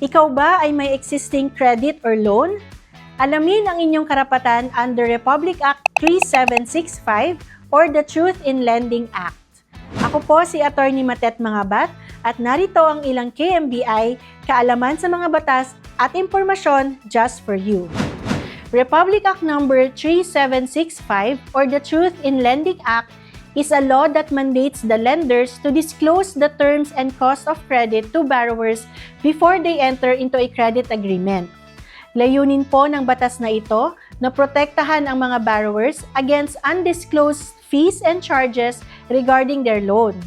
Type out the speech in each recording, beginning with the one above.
Ikaw ba ay may existing credit or loan? Alamin ang inyong karapatan under Republic Act 3765 or the Truth in Lending Act. Ako po si Attorney Matet Mangabat at narito ang ilang KMBI, kaalaman sa mga batas at impormasyon just for you. Republic Act number 3765 or the Truth in Lending Act is a law that mandates the lenders to disclose the terms and cost of credit to borrowers before they enter into a credit agreement. Layunin po ng batas na ito na protektahan ang mga borrowers against undisclosed fees and charges regarding their loan.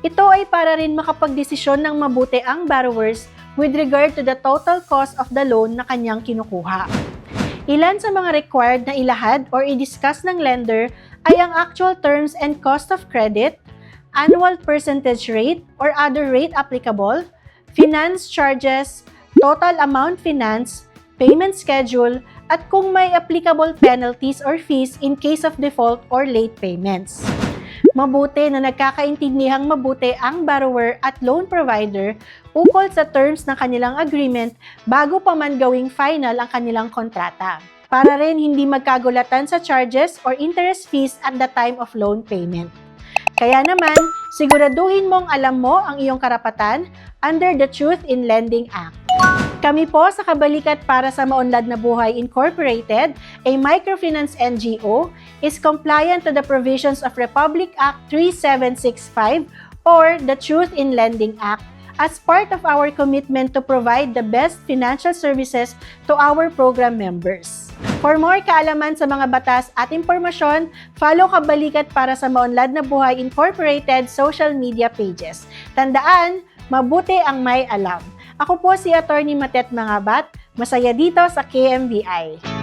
Ito ay para rin makapagdesisyon ng mabuti ang borrowers with regard to the total cost of the loan na kanyang kinukuha. Ilan sa mga required na ilahad or i-discuss ng lender ay ang actual terms and cost of credit, annual percentage rate or other rate applicable, finance charges, total amount finance, payment schedule, at kung may applicable penalties or fees in case of default or late payments. Mabuti na nagkakaintindihang mabuti ang borrower at loan provider ukol sa terms ng kanilang agreement bago pa man gawing final ang kanilang kontrata. Para rin hindi magkagulatan sa charges or interest fees at the time of loan payment. Kaya naman, siguraduhin mong alam mo ang iyong karapatan under the Truth in Lending Act. Kami po sa Kabalikat para sa Maunlad na Buhay Incorporated, a microfinance NGO, is compliant to the provisions of Republic Act 3765 or the Truth in Lending Act as part of our commitment to provide the best financial services to our program members. For more kaalaman sa mga batas at impormasyon, follow Kabalikat para sa Maunlad na Buhay Incorporated social media pages. Tandaan, mabuti ang may alam. Ako po si Attorney Matet Mangabat, masaya dito sa KMBI.